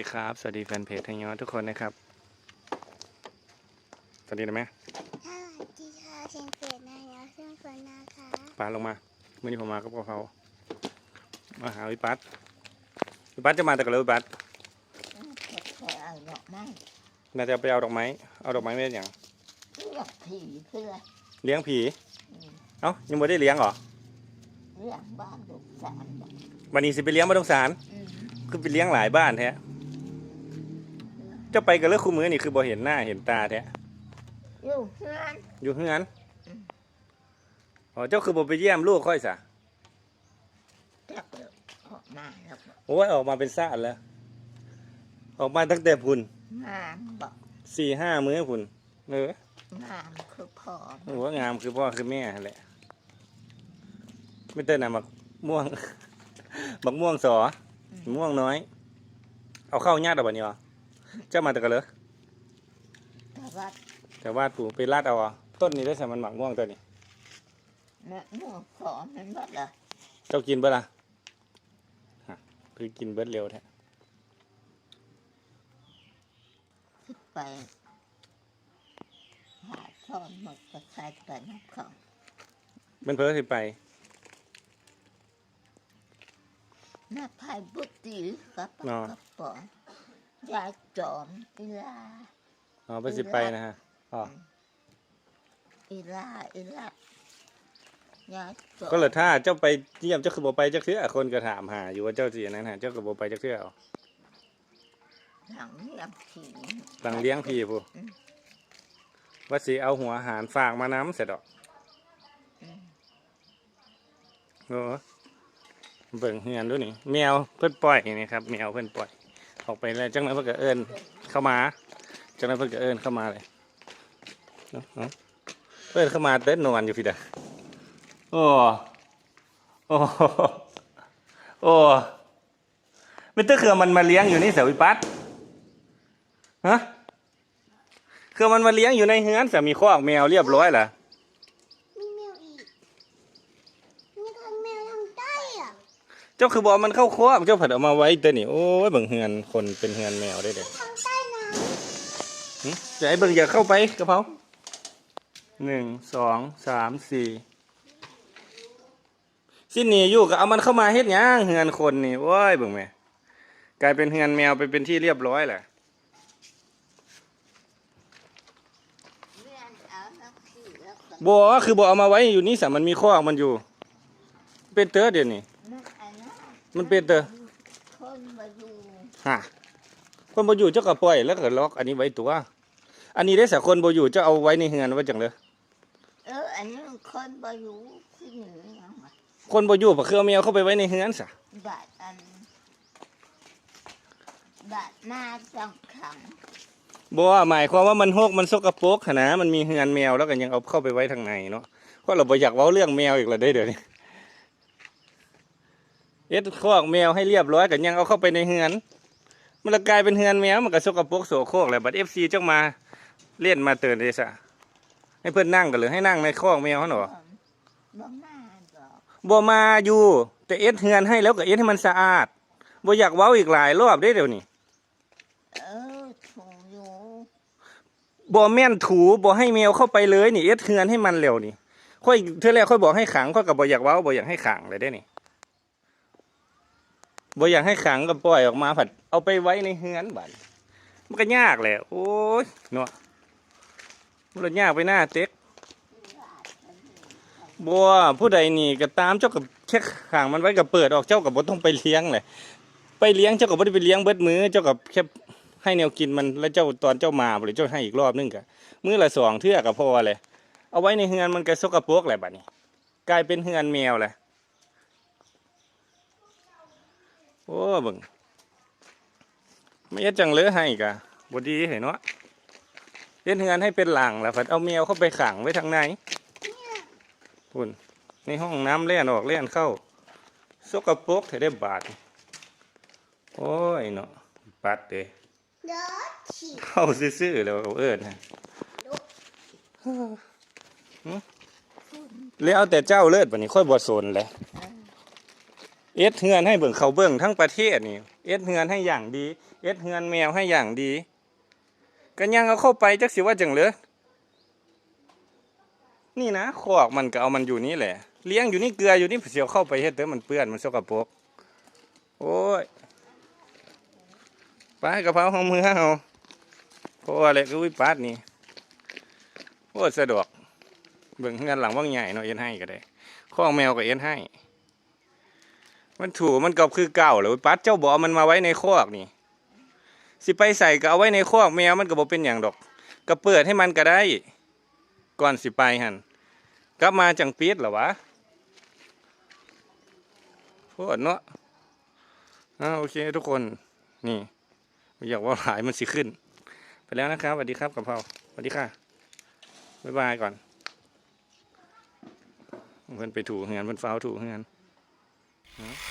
ดีครับ สวัสดีแฟนเพจทางยอดทุกคนนะครับ สวัสดีนะแม่สวัสดีค่ะเชียงเปียนายาเชื่องคนนะคะปาลงมาเมื่อนี้ผมมากับกะเพรามาหาวิปัสวิปัสจะมาแต่กับเลยวิปัสเคยเอาดอกไม้น่าจะไปเอาดอกไม้ เอาดอกไม้ไม่ได้อย่างเลือกผีเพื่อเลี้ยงผีอืมเอ้ายังไม่ได้เลี้ยงเหรอเรื่องบ้านลูกสาวบอกวันนี้สิไปเลี้ยงมาตรงสารอืมคือไปเลี้ยงหลายบ้านแท้ เจะไปกับเลือกคู่มือนี่คือบ่เห็นหน้าเห็นตาแท้อยู่เพื่อนอยู่เฮือนอืมอ๋อเจ้าคือบ่ไปเยี่ยมลูกค่อยสะจับเดี๋ยวออกมาแล้วบอกโอ้ยออกมาเป็นซาดแล้ว ออกมาตั้งแต่พุ่นงามบอกสี่ห้ามื้อพุ่นเอองามคือพ่อโอ้โหงามคือพ่อคือแม่แหละไม่เต้นนะมักม่วง บักม่วงสอ ม่วงน้อย เอาเข้าญาติเอาบันนี้วะ เจ้ามาแต่กันเลยแต่ว่าแต่ว่าปู่ไปลาดเอาอะต้นนี้ได้ใส่มันหมักม่วงตัวนี้แม่หมูขอมันหมดเลยเจ้ากินเบิดล่ะฮะคือกินเบิดเร็วแท้คิดไปหาช้อนหมดก็ใส่ไปน้ำของเป็นเพิ่อสิไปหน้าพายบุตรีกับอ๋อกระป๋อ งยายจอมอีลาอ๋อไปสิไปนะฮะอ๋ออีลาอีลายายจอมก็เลยถ้าเจ้าไปเยี่ยมเจ้าคือบ่ไปจักเทื่อคนก็ถามหาอยู่ว่าเจ้าสิอันนั้นฮะเจ้าก็บ่ไปจักเทื่อเอาหลังเลี้ยงผีหลังเลี้ยงพี่ผู้อืมว่าสิเอาหัวอาหารฝากมาน้ำเสร็จดอกอืมโอ้เบิ่งเฮือนด้วยนี่แมวเพิ่นปล่อยนี่ครับแมวเพิ่นปล่อย ออกไปแล้วจังนั้นเพิ่นก็เอิ้นเข้ามาจังนั้นเพิ่นก็เอิ้นเข้ามาเลยเอิ้นเข้ามาเต้นนอนอยู่พี่เด้อโอ้โอ้โอ้ไม่ต้องเคือมันมาเลี้ยงอยู่นี่เสาวิปัสฮะเคือมันมาเลี้ยงอยู่ในเฮือนสมีคอแมวเรียบร้อยล่ะแมวอีก มีทั้งแมวทั้งไก่อะ เจ้าคือบอกมันเข้าครัวเจ้าผัดเอามาไว้ตัวนี่โอ้ยเบิ่งเฮือนคนเป็นเฮือนแมวได้เด้อทั้งใต้น้หึจะให้เบิ่งอย่าเข้าไปกระเพราหนึ่งสองสามสี่สิ้นนี่อยู่ก็เอามันเข้ามาเฮ็ดหยังเฮือนคนนี่โอ้ยเบิ่งแม่กลายเป็นเฮือนแมวไปเป็นที่เรียบร้อยแหละเลี้ยงเอาน้ำผีแล้วก็บัวคือบ่เอามาไว้อยู่นี่สะมันมีคอกมันอยู่ เป็นเตอเดี๋ยวนี้นั่นอันนั้น มันเป็นเตอคนมาอยู่ฮะคนบ่อยู่เจ้าก็ปล่อยแล้วก็ล็อกอันนี้ไว้ตัว อันนี้ได้สักคนบ่อยู่เจ้าเอาไว้ในเฮือนไว้จังเลยเอออันนี้คนมาอยู่ที่เหนือยังไงคนบ่อยู่ปะคือเอาแมวเข้าไปไว้ในเฮือนซะบาดอันบาดมาจังขังบ่ว่าหมายความว่ามันหกมันสกปรกหั้นนะมันมีเฮือนแมวแล้วก็ยังเอาเข้าไปไว้ทางในเนาะเพราะเราบ่อยากเว้าเรื่องแมวอีกแล้วได้เดี๋ยวนี้ เอ็ดคอกแมวให้เรียบร้อยก็ยังเอาเข้าไปในเฮือน มันละกลายเป็นเฮือนแมวมันก็สกปรกโสโครกแหละบัด FC เจ้ามาเล่นมาเตือนเดซะให้เพิ่นนั่งกันหรือให้นั่งในคอกแมวหั่นหรอบ่มาดอกบ่มาอยู่แต่เอ็ดเฮือนให้แล้วก็เอ็ดให้มันสะอาดบ่อยากเว้าอีกหลายรอบได้เดี๋ยวนี้เออถูกอยู่บ่แม่นถูบ่ให้แมวเข้าไปเลยนี่เอ็ดเฮือนให้มันเร็วนี่ค่อยเทื่อแรกค่อยบอกให้ขังค่อยก็บ่อยากเว้าบ่อยากให้ขังเลยได้นี่ บ่อยากให้ขังก็ปล่อยออกมาผัดเอาไปไว้ในเฮือนบัดมันก็ยากแหละโอ้ยเนาะมันละยากไปหน้าเต็กบัวผู้ใดนี่ก็ตามเจ้ากับแค่ขังมันไว้ก็เปิดออกเจ้ากับบ่ต้องไปเลี้ยงเลยไปเลี้ยงเจ้าก็บ่ได้ไปเลี้ยงเบิดมือเจ้ากับแค่ให้แนวกินมันแล้วเจ้าตอนเจ้ามาบ่ได้เจ้าให้อีกรอบนึงก็มื้อละสองเทื่อก็พอเลยเอาไว้ในเฮือนมันก็สกปรกแหละบัดนี้ กลายเป็นเฮือนแมวแหละ โอ้เบิ่งไม่เอ็ดจังเลยให้กะบดีเห็นเนาะเล่นเฮือนให้เป็นหลังแล้วผัดเอาแมวเข้าไปขังไว้ทางในพุ่นในห้องน้ำเล่นออกเล่นเข้าสกปรกเถได้บาทโอ้ยเนาะปัดเด้ำเด้อฉี่เข้าซื่อๆแล้วเอาเอิ้นฮะแล้วเอาแต่เจ้าเลิศบัดนี้ค่อยบ่สนแหละ เอ็ดเฮือนให้เบิ่งเขาเบิ่งทั้งประเทศนี่เอ็ดเฮือนให้อย่างดี เอ็ดเฮือนแมวให้อย่างดีก็ยังเอาเข้าไปจักสิว่าจังเลยนี่นะขอกมันก็เอามันอยู่นี่แหละ เลี้ยงอยู่นี่เกลืออยู่นี่เสียวเข้าไปเฮ็ดเถอมันเปื้อนมันสกปรกโอ้ยไปกระเพราของมือเอาเพราะอะไรก็วิปัดนี่โอ้ยสะดวกเบิ่งเงินหลังว่างใหญ่เนาะเอ็นให้ก็ได้ข้องแมวก็เอ็นให้ มันถูมันก็คือเก่าเลยปัดเจ้าบอมันมาไว้ในคอกนี่ สิไปใส่ก็เอาไว้ในคอกแมวมันก็บ่เป็นอย่างดอก ก็เปิดให้มันก็ได้ ก่อนสิไปหันกลับมาจังปีดหรอวะโคตรเนาะอ่าโอเคทุกคนนี่อยากว่าหลายมันสิขึ้น ไปแล้วนะครับสวัสดีครับกับเพราสวัสดีค่ะบ๊ายบายก่อนเพื่อนไปถูเฮือนเพื่อนเฝ้าถูเฮือนม